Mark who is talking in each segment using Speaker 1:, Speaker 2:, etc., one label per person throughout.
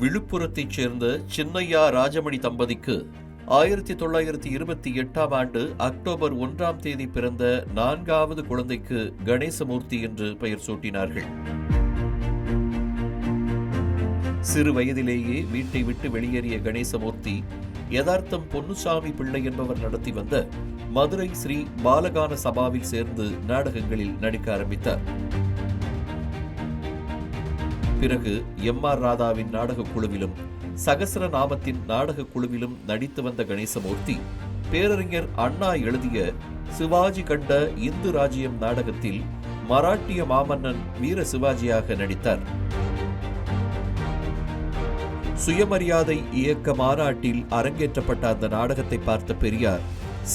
Speaker 1: விழுப்புரத்தைச் சேர்ந்த சின்னையா ராஜமணி தம்பதிக்கு ஆயிரத்தி தொள்ளாயிரத்தி இருபத்தி எட்டாம் ஆண்டு அக்டோபர் ஒன்றாம் தேதி பிறந்த நான்காவது குழந்தைக்கு கணேசமூர்த்தி என்று பெயர் சூட்டினார்கள். சிறு வயதிலேயே வீட்டை விட்டு வெளியேறிய கணேசமூர்த்தி யதார்த்தம் பொன்னுசாமி பிள்ளை என்பவர் நடத்தி வந்த மதுரை ஸ்ரீ பாலகான சபாவில் சேர்ந்து நாடகங்களில் நடிக்க ஆரம்பித்தார். பிறகு எம் ஆர் ராதாவின் நாடகக் குழுவிலும் சகசர நாமத்தின் நாடகக் குழுவிலும் நடித்து வந்த கணேசமூர்த்தி பேரறிஞர் அண்ணா எழுதிய சிவாஜி கண்ட இந்து ராஜ்யம் நாடகத்தில் மராட்டிய மாமன்னன் வீர சிவாஜியாக நடித்தார். சுயமரியாதை இயக்க மாநாட்டில் அரங்கேற்றப்பட்ட அந்த நாடகத்தை பார்த்த பெரியார்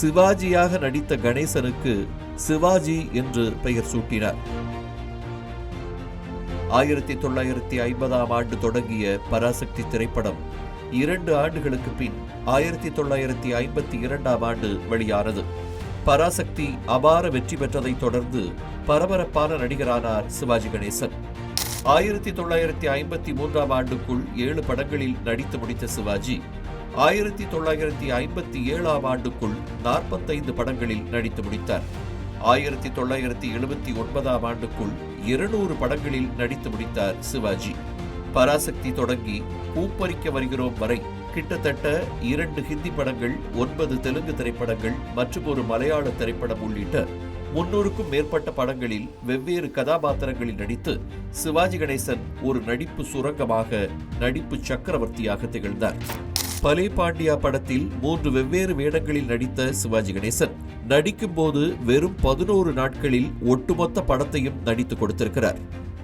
Speaker 1: சிவாஜியாக நடித்த கணேசனுக்கு சிவாஜி என்று பெயர் சூட்டினார். ஆயிரத்தி தொள்ளாயிரத்தி ஐம்பதாம் ஆண்டு தொடங்கிய பராசக்தி திரைப்படம். இரண்டு ஆண்டுகளுக்கு பின் ஆயிரத்தி தொள்ளாயிரத்தி ஐம்பத்தி இரண்டாம் ஆண்டு வெளியானது. பராசக்தி அபார வெற்றி பெற்றதைத் தொடர்ந்து பரபரப்பான நடிகரானார் சிவாஜி கணேசன். ஆயிரத்தி தொள்ளாயிரத்தி ஐம்பத்தி மூன்றாம் ஆண்டுக்குள் ஏழு படங்களில் நடித்து முடித்த சிவாஜி ஆயிரத்தி தொள்ளாயிரத்தி ஐம்பத்தி ஏழாம் ஆண்டுக்குள் நாற்பத்தைந்து படங்களில் நடித்து முடித்தார். ஆயிரத்தி தொள்ளாயிரத்தி எழுபத்தி ஒன்பதாம் ஆண்டுக்குள் இருநூறு படங்களில் நடித்து முடித்தார் சிவாஜி. பராசக்தி தொடங்கி பூப்பறிக்க வருகிறோம் வரை கிட்டத்தட்ட இரண்டு ஹிந்தி படங்கள் ஒன்பது தெலுங்கு திரைப்படங்கள் மற்றும் ஒரு மலையாள திரைப்படம் உள்ளிட்ட முன்னூறுக்கும் மேற்பட்ட படங்களில் வெவ்வேறு கதாபாத்திரங்களில் நடித்து சிவாஜி கணேசன் ஒரு நடிப்பு சுரங்கமாக நடிப்பு சக்கரவர்த்தியாக திகழ்ந்தார். பலே பாண்டியா படத்தில் மூன்று வெவ்வேறு வேடங்களில் நடித்த சிவாஜி கணேசன். நடிக்கும் போது வெறும் பதினோரு நாட்களில் ஒட்டுமொத்த படத்தையும் நடித்து கொடுத்திருக்கிறார்.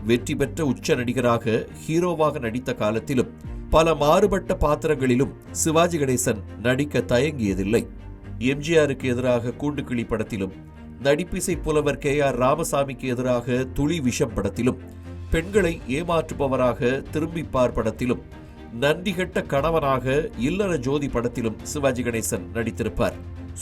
Speaker 1: வெற்றி பெற்ற உச்ச நடிகராக ஹீரோவாக நடித்த காலத்திலும் பல மாறுபட்ட பாத்திரங்களிலும் சிவாஜி கணேசன் நடிக்க தயங்கியதில்லை. எம்ஜிஆருக்கு எதிராக கூண்டுக்கிளி படத்திலும் நடிப்பிசை புலவர் கே ஆர் ராமசாமிக்கு எதிராக துளி விஷம் படத்திலும் பெண்களை ஏமாற்றுபவராக திரும்பிப்பார் படத்திலும் நன்றிகட்ட கணவனாக இல்லற ஜோதி படத்திலும் சிவாஜி கணேசன் நடித்திருப்பார்.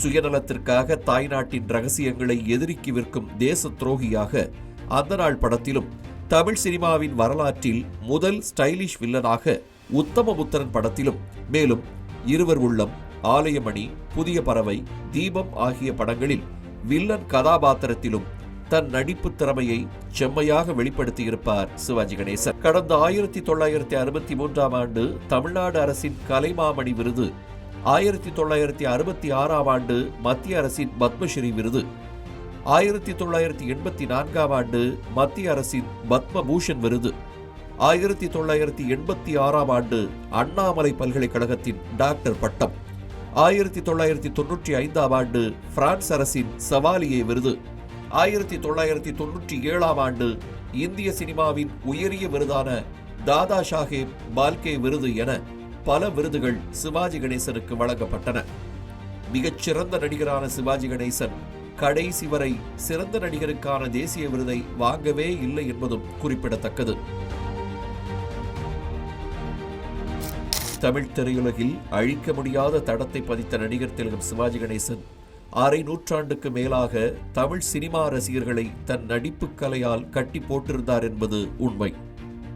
Speaker 1: சுயநலத்திற்காக தாய்நாட்டின் ரகசியங்களை எதிரிக்கு விற்கும் தேச துரோகியாக அந்த நாள் படத்திலும் தமிழ் சினிமாவின் வரலாற்றில் முதல் ஸ்டைலிஷ் வில்லனாக உத்தமபுத்திரன் படத்திலும் மேலும் இருவர் உள்ளம் ஆலயமணி புதிய பறவை தீபம் ஆகிய படங்களில் வில்லன் கதாபாத்திரத்திலும் தன் நடிப்பு திறமையை செம்மையாக வெளிப்படுத்தியிருப்பார் சிவாஜி கணேசன். கடந்த ஆயிரத்தி தொள்ளாயிரத்தி அறுபத்தி மூன்றாம் ஆண்டு தமிழ்நாடு அரசின் கலைமாமணி விருது ஆயிரத்தி தொள்ளாயிரத்தி அறுபத்தி ஆறாம் ஆண்டு மத்திய அரசின் பத்மஸ்ரீ விருது ஆயிரத்தி தொள்ளாயிரத்தி எண்பத்தி நான்காம் ஆண்டு மத்திய அரசின் பத்மபூஷன் விருது ஆயிரத்தி தொள்ளாயிரத்தி எண்பத்தி ஆறாம் ஆண்டு அண்ணாமலை பல்கலைக்கழகத்தின் டாக்டர் பட்டம் ஆயிரத்தி தொள்ளாயிரத்தி தொன்னூற்றி ஐந்தாம் ஆண்டு பிரான்ஸ் அரசின் சவாலியே விருது ஆயிரத்தி தொள்ளாயிரத்தி தொன்னூற்றி ஏழாம் ஆண்டு இந்திய சினிமாவின் உயரிய விருதான தாதா சாஹேப் பால்கே விருது என பல விருதுகள் சிவாஜி கணேசனுக்கு வழங்கப்பட்டன. மிகச்சிறந்த நடிகரான சிவாஜி கணேசன் கடைசி வரை சிறந்த நடிகருக்கான தேசிய விருதை வாங்கவே இல்லை என்பதும் குறிப்பிடத்தக்கது. தமிழ் திரையுலகில் அழிக்க முடியாத தடத்தை பதித்த நடிகர் திலகம் சிவாஜி கணேசன் அரை நூற்றாண்டுக்கு மேலாக தமிழ் சினிமா ரசிகர்களை தன் நடிப்பு கலையால் கட்டி போட்டிருந்தார் என்பது உண்மை.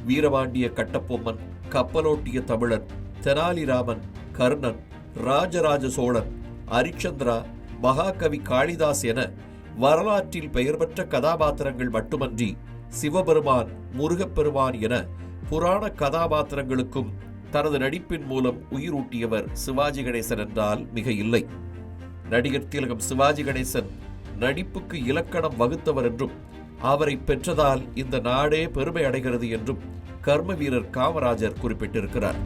Speaker 1: வீரபாண்டிய கட்டப்பொம்மன் கப்பலோட்டிய தமிழன் தெனாலிராமன் கர்ணன் ராஜராஜ சோழன் அரிச்சந்திரா மகாகவி காளிதாஸ் என வரலாற்றில் பெயர் பெற்ற கதாபாத்திரங்கள் மட்டுமன்றி சிவபெருமான் முருகப்பெருமான் என புராண கதாபாத்திரங்களுக்கும் தனது நடிப்பின் மூலம் உயிரூட்டியவர் சிவாஜி கணேசன் என்றால் மிக இல்லை நடிகர் திலகம் சிவாஜி கணேசன் நடிப்புக்கு இலக்கணம் வகுத்தவர் என்றும் அவரை பெற்றதால் இந்த நாடே பெருமை அடைகிறது என்றும் கர்ம வீரர் காமராஜர் குறிப்பிட்டிருக்கிறார்.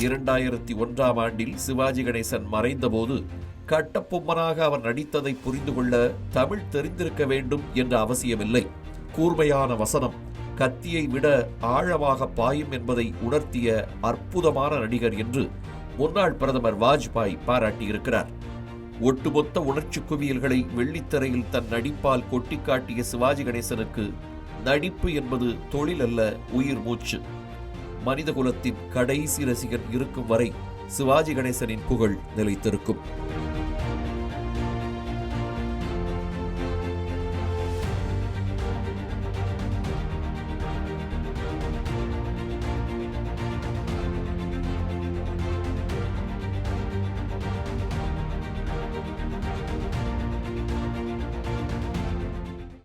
Speaker 1: இரண்டாயிரத்தி ஒன்றாம் ஆண்டில் சிவாஜி கணேசன் மறைந்தபோது கட்டப்பொம்மனாக அவர் நடித்ததை புரிந்து கொள்ள தமிழ் தெரிந்திருக்க வேண்டும் என்ற அவசியமில்லை. கூர்மையான வசனம் கத்தியை விட ஆழமாக பாயும் என்பதை உணர்த்திய அற்புதமான நடிகர் என்று முன்னாள் பிரதமர் வாஜ்பாய் பாராட்டியிருக்கிறார். ஒட்டுமொத்த உணர்ச்சி குவியல்களை வெள்ளித்திரையில் தன் நடிப்பால் கொட்டி காட்டிய சிவாஜி கணேசனுக்கு நடிப்பு என்பது தொழில் அல்ல உயிர் மூச்சு. மனிதகுலத்தின் கடைசி ரசிகன் இருக்கும் வரை சிவாஜி கணேசனின் புகழ் நிலைத்திருக்கும்.